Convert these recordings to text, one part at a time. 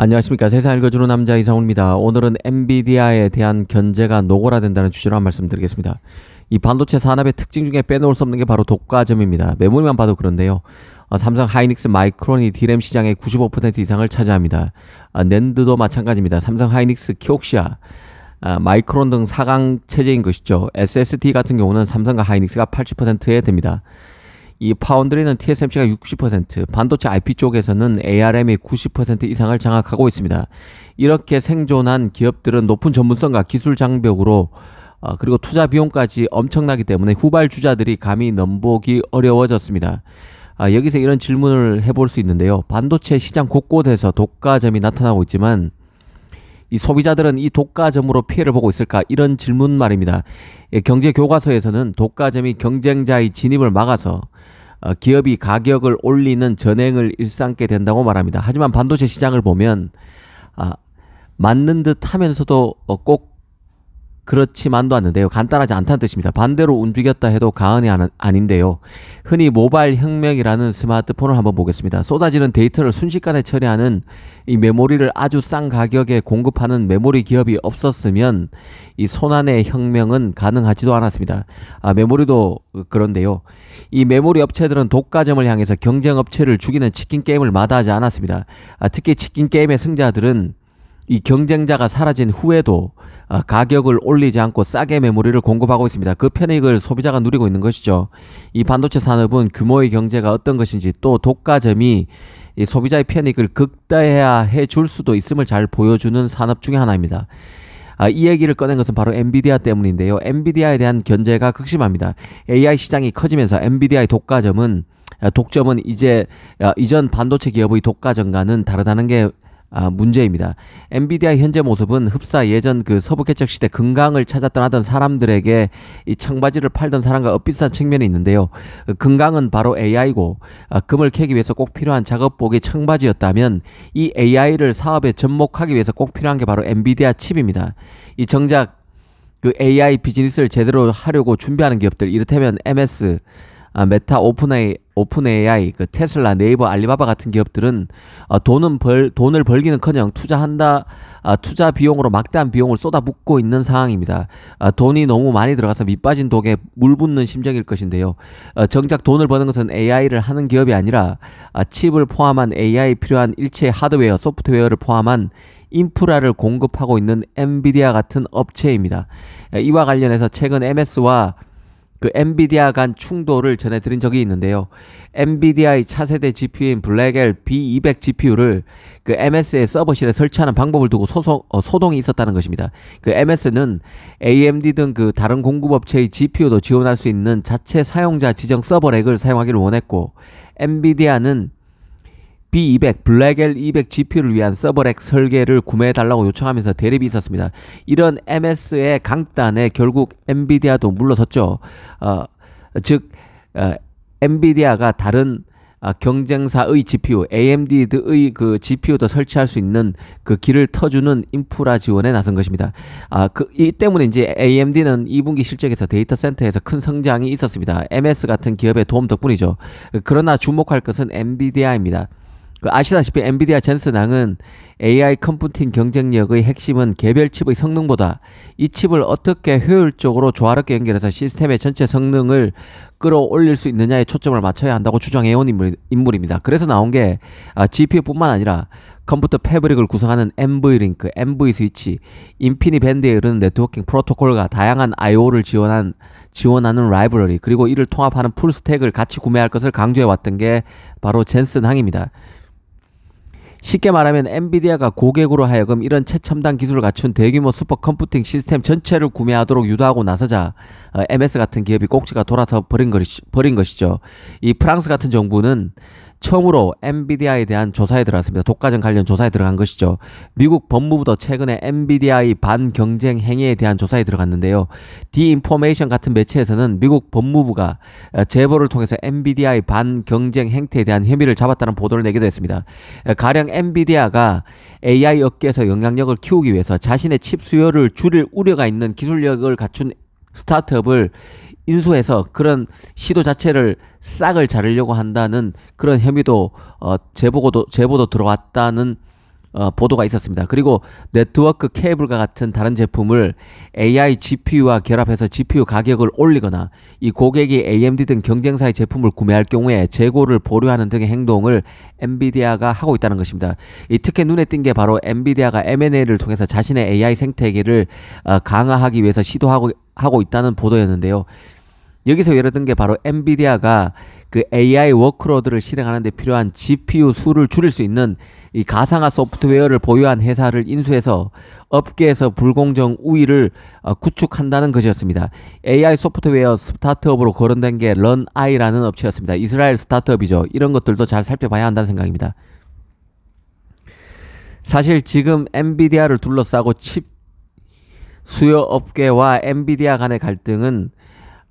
안녕하십니까 세상 읽어주는 남자 이상훈입니다. 오늘은 엔비디아에 대한 견제가 노골화된다는 주제로 한 말씀 드리겠습니다. 이 반도체 산업의 특징 중에 빼놓을 수 없는 게 바로 독과점입니다. 메모리만 봐도 그런데요. 어, 삼성 하이닉스 마이크론이 디램 시장의 95% 이상을 차지합니다. 아, 낸드도 마찬가지입니다. 삼성 하이닉스 키옥시아 아, 마이크론 등 4강 체제인 것이죠. SSD 같은 경우는 삼성과 하이닉스가 80%에 됩니다. 이 파운드리는 TSMC가 60%, 반도체 IP 쪽에서는 ARM이 90% 이상을 장악하고 있습니다. 이렇게 생존한 기업들은 높은 전문성과 기술 장벽으로 어, 그리고 투자 비용까지 엄청나기 때문에 후발 주자들이 감히 넘보기 어려워졌습니다. 아, 여기서 이런 질문을 해볼 수 있는데요. 반도체 시장 곳곳에서 독과점이 나타나고 있지만 이 소비자들은 이 독과점으로 피해를 보고 있을까? 이런 질문 말입니다. 예, 경제 교과서에서는 독과점이 경쟁자의 진입을 막아서 어, 기업이 가격을 올리는 전행을 일삼게 된다고 말합니다. 하지만 반도체 시장을 보면 아, 맞는 듯 하면서도 어, 꼭 그렇지만도 않는데요. 간단하지 않다는 뜻입니다. 반대로 움직였다 해도 가언이 아닌데요. 흔히 모바일 혁명이라는 스마트폰을 한번 보겠습니다. 쏟아지는 데이터를 순식간에 처리하는 이 메모리를 아주 싼 가격에 공급하는 메모리 기업이 없었으면 이 손안의 혁명은 가능하지도 않았습니다. 아, 메모리도 그런데요. 이 메모리 업체들은 독과점을 향해서 경쟁 업체를 죽이는 치킨 게임을 마다하지 않았습니다. 아, 특히 치킨 게임의 승자들은 이 경쟁자가 사라진 후에도 아, 가격을 올리지 않고 싸게 메모리를 공급하고 있습니다. 그 편익을 소비자가 누리고 있는 것이죠. 이 반도체 산업은 규모의 경제가 어떤 것인지 또 독과점이 이 소비자의 편익을 극대화 해 줄 수도 있음을 잘 보여주는 산업 중의 하나입니다. 아, 이 얘기를 꺼낸 것은 바로 엔비디아 때문인데요. 엔비디아에 대한 견제가 극심합니다. AI 시장이 커지면서 엔비디아의 독과점은 아, 독점은 이제 아, 이전 반도체 기업의 독과점과는 다르다는 게 아, 문제입니다. 엔비디아의 현재 모습은 흡사 예전 그 서부 개척 시대 금강을 찾아 떠나던 사람들에게 이 청바지를 팔던 사람과 엇비슷한 측면이 있는데요. 그 금강은 바로 AI고 아, 금을 캐기 위해서 꼭 필요한 작업복이 청바지였다면 이 AI를 사업에 접목하기 위해서 꼭 필요한 게 바로 엔비디아 칩입니다. 이 정작 그 AI 비즈니스를 제대로 하려고 준비하는 기업들 이를테면 MS 아, 메타, 오픈 AI, 오픈 AI, 그 테슬라, 네이버, 알리바바 같은 기업들은 아, 돈은 벌 돈을 벌기는커녕 투자한다 아, 투자 비용으로 막대한 비용을 쏟아붓고 있는 상황입니다. 아, 돈이 너무 많이 들어가서 밑빠진 독에 물 붓는 심정일 것인데요. 아, 정작 돈을 버는 것은 AI를 하는 기업이 아니라 아, 칩을 포함한 AI 필요한 일체 하드웨어, 소프트웨어를 포함한 인프라를 공급하고 있는 엔비디아 같은 업체입니다. 이와 관련해서 최근 MS와 그 엔비디아 간 충돌을 전해드린 적이 있는데요. 엔비디아의 차세대 GPU인 블랙엘 B200 GPU를 그 MS의 서버실에 설치하는 방법을 두고 소송, 어, 소동이 있었다는 것입니다. 그 MS는 AMD 등 그 다른 공급업체의 GPU도 지원할 수 있는 자체 사용자 지정 서버렉을 사용하기를 원했고 엔비디아는 B200 블랙엘 200 GPU를 위한 서버렉 설계를 구매해달라고 요청하면서 대립이 있었습니다. 이런 MS의 강단에 결국 엔비디아도 물러섰죠. 어, 즉 어, 엔비디아가 다른 아, 경쟁사의 GPU, AMD의 그 GPU도 설치할 수 있는 그 길을 터주는 인프라 지원에 나선 것입니다. 아, 그, 이 때문에 이제 AMD는 2분기 실적에서 데이터 센터에서 큰 성장이 있었습니다. MS 같은 기업의 도움 덕분이죠. 그러나 주목할 것은 엔비디아입니다. 그 아시다시피 엔비디아 젠슨왕은 AI 컴퓨팅 경쟁력의 핵심은 개별 칩의 성능보다 이 칩을 어떻게 효율적으로 조화롭게 연결해서 시스템의 전체 성능을 끌어올릴 수 있느냐에 초점을 맞춰야 한다고 주장해온 인물, 입니다 그래서 나온 게 아, GPU뿐만 아니라 컴퓨터 패브릭을 구성하는 MV-링크, MV 스위치, 인피니 밴드에 이르는 네트워킹 프로토콜과 다양한 I/O를 지원한 지원하는 라이브러리 그리고 이를 통합하는 풀스택을 같이 구매할 것을 강조해 왔던 게 바로 젠슨 항입니다. 쉽게 말하면 엔비디아가 고객으로 하여금 이런 최첨단 기술을 갖춘 대규모 슈퍼컴퓨팅 시스템 전체를 구매하도록 유도하고 나서자 어, MS 같은 기업이 꼭지가 돌아서 버린, 것이, 버린 것이죠. 이 프랑스 같은 정부는 처음으로 엔비디아에 대한 조사에 들어갔습니다. 독과점 관련 조사에 들어간 것이죠. 미국 법무부도 최근에 엔비디아의 반경쟁 행위에 대한 조사에 들어갔는데요. 디인포메이션 같은 매체에서는 미국 법무부가 제보를 통해서 엔비디아의 반경쟁 행태에 대한 혐의를 잡았다는 보도를 내기도 했습니다. 가령 엔비디아가 AI 업계에서 영향력을 키우기 위해서 자신의 칩 수요를 줄일 우려가 있는 기술력을 갖춘 스타트업을 인수해서 그런 시도 자체를 싹을 자르려고 한다는 그런 혐의도 어 제보고도 제보도 들어왔다는 어, 보도가 있었습니다. 그리고 네트워크 케이블과 같은 다른 제품을 AI GPU와 결합해서 GPU 가격을 올리거나 이 고객이 AMD 등 경쟁사의 제품을 구매할 경우에 재고를 보류하는 등의 행동을 엔비디아가 하고 있다는 것입니다. 이 특히 눈에 띈 게 바로 엔비디아가 M&A를 통해서 자신의 AI 생태계를 어, 강화하기 위해서 시도하고 하고 있다는 보도였는데요. 여기서 예를 든 게 바로 엔비디아가 그 AI 워크로드를 실행하는 데 필요한 GPU 수를 줄일 수 있는 이 가상화 소프트웨어를 보유한 회사를 인수해서 업계에서 불공정 우위를 어, 구축한다는 것이었습니다. AI 소프트웨어 스타트업으로 거론된 게 런아이라는 업체였습니다. 이스라엘 스타트업이죠. 이런 것들도 잘 살펴봐야 한다는 생각입니다. 사실 지금 엔비디아를 둘러싸고 칩 수요 업계와 엔비디아 간의 갈등은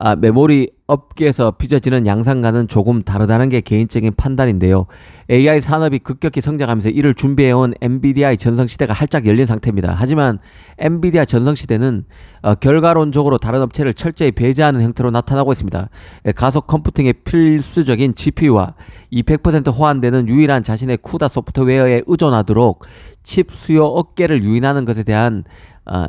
아, 메모리 업계에서 빚어지는 양상과는 조금 다르다는 게 개인적인 판단인데요. AI 산업이 급격히 성장하면서 이를 준비해온 엔비디아의 전성시대가 활짝 열린 상태입니다. 하지만 엔비디아 전성시대는 어, 결과론적으로 다른 업체를 철저히 배제하는 형태로 나타나고 있습니다. 예, 가속 컴퓨팅의 필수적인 GPU와 이100% 호환되는 유일한 자신의 쿠다 소프트웨어에 의존하도록 칩 수요 업계를 유인하는 것에 대한 어,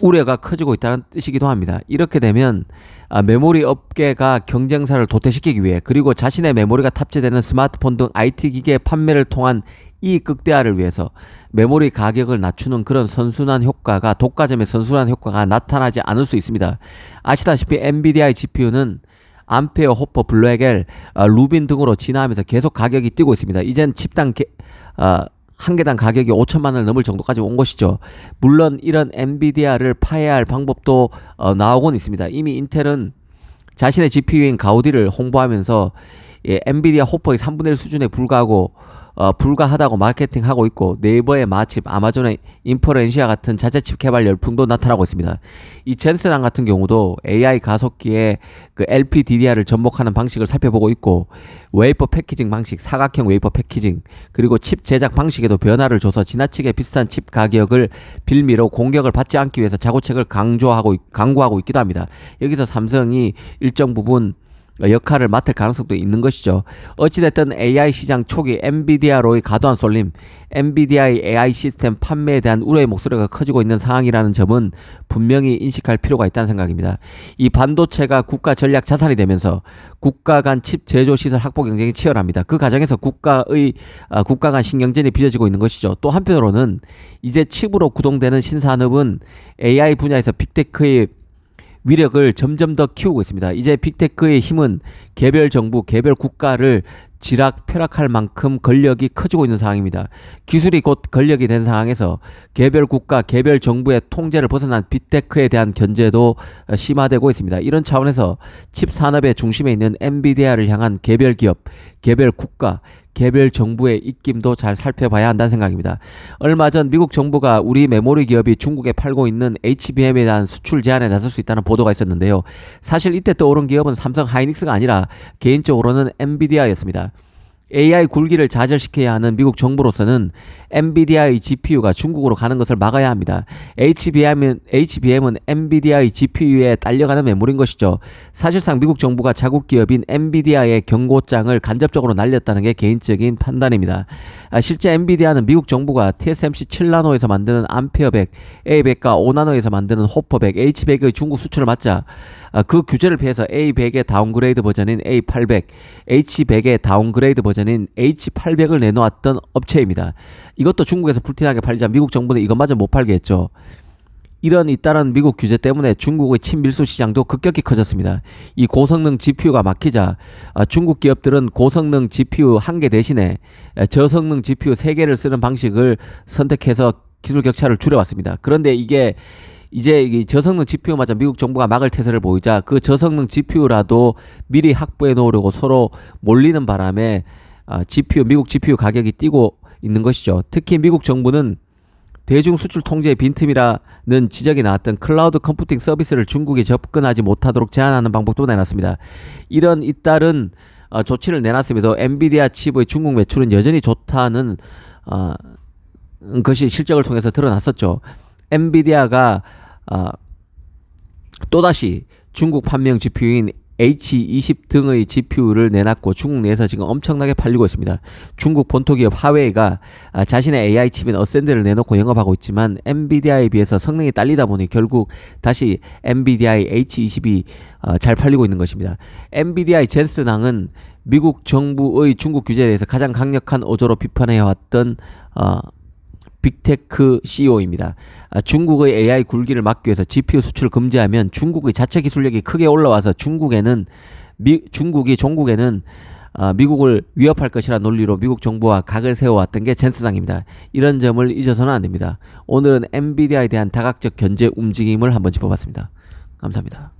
우려가 커지고 있다는 뜻이기도 합니다. 이렇게 되면 아, 메모리 업계가 경쟁사를 도태시키기 위해 그리고 자신의 메모리가 탑재되는 스마트폰 등 IT 기기의 판매를 통한 이익 극대화를 위해서 메모리 가격을 낮추는 그런 선순환 효과가 독과점의 선순환 효과가 나타나지 않을 수 있습니다. 아시다시피 엔비디아의 GPU는 암페어, 호퍼, 블랙엘, 아, 루빈 등으로 진화하면서 계속 가격이 뛰고 있습니다. 이젠 칩당 게, 아, 한 개당 가격이 5천만 원을 넘을 정도까지 온 것이죠. 물론 이런 엔비디아를 파해할 방법도 어, 나오곤 있습니다. 이미 인텔은 자신의 GPU인 가우디를 홍보하면서 예, 엔비디아 호퍼의 3분의 1 수준에 불과하고 어, 불가하다고 마케팅하고 있고 네이버의 마칩, 아마존의 인퍼렌시아 같은 자체칩 개발 열풍도 나타나고 있습니다. 이 젠슨랑 같은 경우도 AI 가속기에 그 LPDDR을 접목하는 방식을 살펴보고 있고 웨이퍼 패키징 방식, 사각형 웨이퍼 패키징 그리고 칩 제작 방식에도 변화를 줘서 지나치게 비싼 칩 가격을 빌미로 공격을 받지 않기 위해서 자구책을 강조하고 강구하고 있기도 합니다. 여기서 삼성이 일정 부분 역할을 맡을 가능성도 있는 것이죠. 어찌됐든 AI 시장 초기 엔비디아로의 과도한 쏠림, 엔비디아의 AI 시스템 판매에 대한 우려의 목소리가 커지고 있는 상황이라는 점은 분명히 인식할 필요가 있다는 생각입니다. 이 반도체가 국가 전략 자산이 되면서 국가 간 칩 제조 시설 확보 경쟁이 치열합니다. 그 과정에서 국가의 아, 국가 간 신경전이 빚어지고 있는 것이죠. 또 한편으로는 이제 칩으로 구동되는 신산업은 AI 분야에서 빅테크의 위력을 점점 더 키우고 있습니다. 이제 빅테크의 힘은 개별 정부, 개별 국가를 지락 펴락할 만큼 권력이 커지고 있는 상황입니다. 기술이 곧 권력이 된 상황에서 개별 국가, 개별 정부의 통제를 벗어난 빅테크에 대한 견제도 심화되고 있습니다. 이런 차원에서 칩 산업의 중심에 있는 엔비디아를 향한 개별 기업, 개별 국가, 개별 정부의 입김도 잘 살펴봐야 한다는 생각입니다. 얼마 전 미국 정부가 우리 메모리 기업이 중국에 팔고 있는 HBM에 대한 수출 제한에 나설 수 있다는 보도가 있었는데요. 사실 이때 떠오른 기업은 삼성 하이닉스가 아니라 개인적으로는 엔비디아였습니다. AI 굴기를 좌절시켜야 하는 미국 정부로서는 엔비디아의 GPU가 중국으로 가는 것을 막아야 합니다. HBM은, HBM은 엔비디아의 GPU에 딸려가는 메모리인 것이죠. 사실상 미국 정부가 자국 기업인 엔비디아의 경고장을 간접적으로 날렸다는 게 개인적인 판단입니다. 아, 실제 엔비디아는 미국 정부가 TSMC 7나노에서 만드는 암페어 100, A100과 5나노에서 만드는 호퍼 100, H100의 중국 수출을 맞자 아, 그 규제를 피해서 A100의 다운그레이드 버전인 A800, H100의 다운그레이드 버전인 H800을 내놓았던 업체입니다. 이것도 중국에서 불티나게 팔자 미국 정부는 이것마저 못 팔게 했죠. 이런 잇따른 미국 규제 때문에 중국의 친밀수 시장도 급격히 커졌습니다. 이 고성능 GPU가 막히자 아, 중국 기업들은 고성능 GPU 한 개 대신에 저성능 GPU 세 개를 쓰는 방식을 선택해서 기술 격차를 줄여왔습니다. 그런데 이게 이제 이 저성능 GPU마저 미국 정부가 막을 태세를 보이자 그 저성능 GPU라도 미리 확보해 놓으려고 서로 몰리는 바람에 아, GPU 미국 GPU 가격이 뛰고 있는 것이죠. 특히 미국 정부는 대중 수출 통제의 빈틈이라는 지적이 나왔던 클라우드 컴퓨팅 서비스를 중국에 접근하지 못하도록 제한하는 방법도 내놨습니다. 이런 잇따른 어, 조치를 내놨음에도 엔비디아 칩의 중국 매출은 여전히 좋다는 어, 것이 실적을 통해서 드러났었죠. 엔비디아가 어, 또다시 중국 판매형 GPU인 H20 등의 GPU를 내놨고 중국 내에서 지금 엄청나게 팔리고 있습니다. 중국 본토 기업 화웨이가 아, 자신의 AI 칩인 어센드를 내놓고 영업하고 있지만 엔비디아에 비해서 성능이 딸리다 보니 결국 다시 엔비디아의 H20이 어, 잘 팔리고 있는 것입니다. 엔비디아의 젠슨항은 미국 정부의 중국 규제에 대해서 가장 강력한 어조로 비판해왔던 어, 빅테크 CEO입니다. 아, 중국의 AI 굴기를 막기 위해서 GPU 수출을 금지하면 중국의 자체 기술력이 크게 올라와서 중국에는 미, 중국이 종국에는 아, 미국을 위협할 것이라 논리로 미국 정부와 각을 세워왔던 게 젠스상입니다. 이런 점을 잊어서는 안 됩니다. 오늘은 엔비디아에 대한 다각적 견제 움직임을 한번 짚어봤습니다. 감사합니다.